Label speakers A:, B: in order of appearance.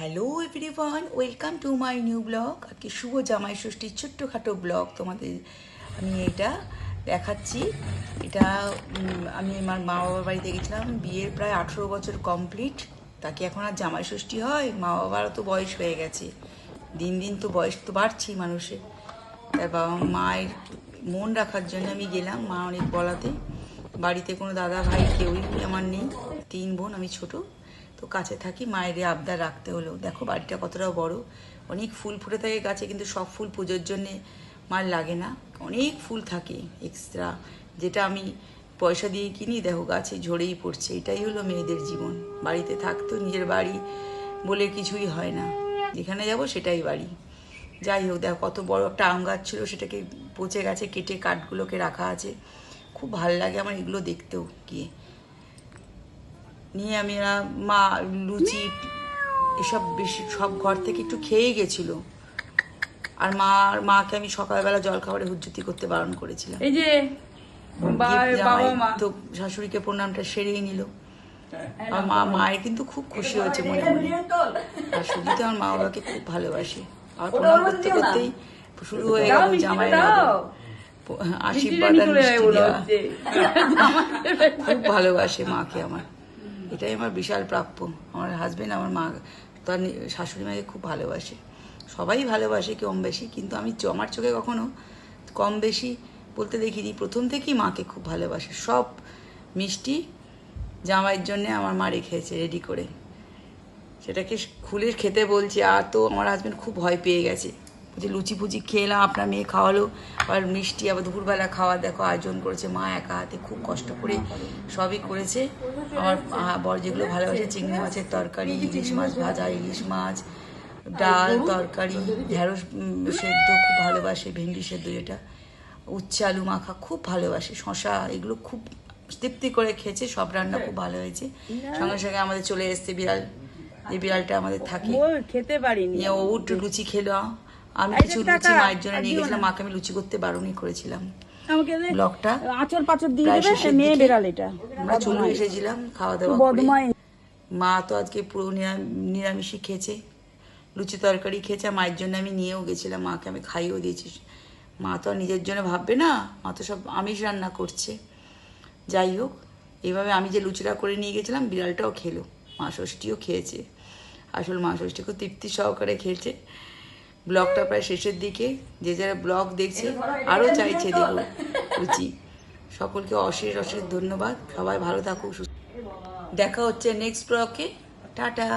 A: Hello everyone welcome to my new blog আজকে শুভ জামাই ষষ্ঠীর ছোট্টখাটো ব্লগ তোমাদের আমি এটা দেখাচ্ছি। এটা আমি আমার মা বাবার বাড়িতে গেছিলাম। বিয়ের প্রায় আঠেরো বছর কমপ্লিট তাকে এখন আর জামাই ষষ্ঠী হয়? মা বাবারও তো বয়স হয়ে গেছে। দিন দিন তো বয়স তো বাড়ছেই মানুষের। তার বাবা মায়ের মন রাখার জন্য আমি গেলাম, মা অনেক বলাতে। বাড়িতে কোনো দাদা ভাই কেউই আমার নেই। তিন বোন, আমি ছোট। তো কাছে থাকি, মায়ের আবদার রাখতে হলো দেখো, বাড়িটা কতটা বড়। অনেক ফুল ফুটে থাকে গাছে, কিন্তু সব ফুল পুজোর জন্যে মার লাগে না। অনেক ফুল থাকে এক্সট্রা যেটা আমি পয়সা দিয়ে কিনি, দেখো, গাছে ঝরেই পড়ছে। এটাই হলো মেয়েদের জীবন। বাড়িতে থাকতো, নিজের বাড়ি বলে কিছুই হয় না। যেখানে যাব সেটাই বাড়ি। যাই হোক, দেখো, কত বড় একটা আম গাছ ছিল, সেটাকে পচে গেছে, কেটে কাঠগুলোকে রাখা আছে। খুব ভালো লাগে আমার এগুলো দেখতেও গিয়ে। নিয়ে আমি মা লুচি এসব বেশি সব ঘর থেকে একটু খেয়ে গেছিল। আর মা মাকে আমি সকালবেলা জল খাবারে হুজ্জুতি করতে বারণ করেছিলাম।
B: এই যে
A: তো শাশুড়িকে প্রণামটা সেরেই নিল। আর মা মায়ের কিন্তু খুব খুশি হয়েছে মনে মনে। আর শুধু তো আমার মা বাবাকে খুব ভালোবাসে। আর প্রণাম করতে করতেই শুরু হয়ে গেল
B: মিষ্টিটা
A: জামাই আশীর্বাদ আর মিষ্টি দেওয়া। খুব ভালোবাসে মাকে আমার। এটাই আমার বিশাল প্রাপ্য। আমার হাজবেন্ড আমার মা, তার শাশুড়ি মাকে খুব ভালোবাসে। সবাই ভালোবাসে, কম বেশি, কিন্তু আমি আমার চোখে কখনো কম বেশি বলতে দেখিনি। প্রথম থেকেই মাকে খুব ভালোবাসে। সব মিষ্টি জামাইয়ের জন্যে আমার মা রেখেছে রেডি করে। সেটাকে খুলে খেতে বলছে, আর তো আমার হাজবেন্ড খুব ভয় পেয়ে গেছে। বলছে লুচি ফুচি খেলাম আপনার মেয়ে খাওয়ালো আর মিষ্টি আবার দুপুরবেলা খাওয়া দেখো আয়োজন করেছে মা একা হাতে খুব কষ্ট করে সবই করেছে। আমার বর যেগুলো ভালোবাসে চিংড়ি মাছের তরকারি ইলিশ মাছ ভাজা ইলিশ মাছ ডাল তরকারি ঢেঁড়স সেদ্ধ খুব ভালোবাসে ভেন্ডি সেদ্ধ যেটা উচ্ছে আলু মাখা খুব ভালোবাসে শশা এগুলো খুব তৃপ্তি করে খেয়েছে সব রান্না খুব ভালো হয়েছে। সঙ্গে সঙ্গে আমাদের চলে এসছে বিড়াল যে বিড়ালটা আমাদের থাকে।
B: খেতে পারিনি।
A: ও একটু লুচি খেলো। আমি কিছু লুচি মায়ের জন্য নিয়ে গেছিলাম মাকে আমি লুচি করতে বারণই করেছিলাম।
B: আমাকে দে।
A: ব্লগটা
B: দিয়ে দেবে মেয়ে বেড়াল এটা।
A: আমরা চলে এসেছিলাম খাওয়া দাওয়া
B: বদমাই
A: মা তো আজকে পুরো নিরামিষই খেয়েছে। লুচি তরকারি খেয়েছে মায়ের জন্য আমি নিয়েও গেছিলাম মাকে আমি খাইয়েও দিয়েছি। মা তো আর নিজের জন্য ভাববে না মা তো সব আমিষ রান্না করছে। যাই হোক এইভাবে আমি যে লুচিটা করে নিয়ে গেছিলাম বিড়ালটাও খেলো মা ষষ্ঠীও খেয়েছে। আসল মা ষষ্ঠী খুব তৃপ্তি সহকারে খেয়েছে। ব্লগটা প্রায় শেষের দিকে। যে যারা ব্লগ দেখছে আরও চাইছে দেখুন। রুচি সকলকে অশেষ অশেষ ধন্যবাদ। সবাই ভালো থাকুক সুস্থ দেখা হচ্ছে নেক্সট ব্লগে টাটা।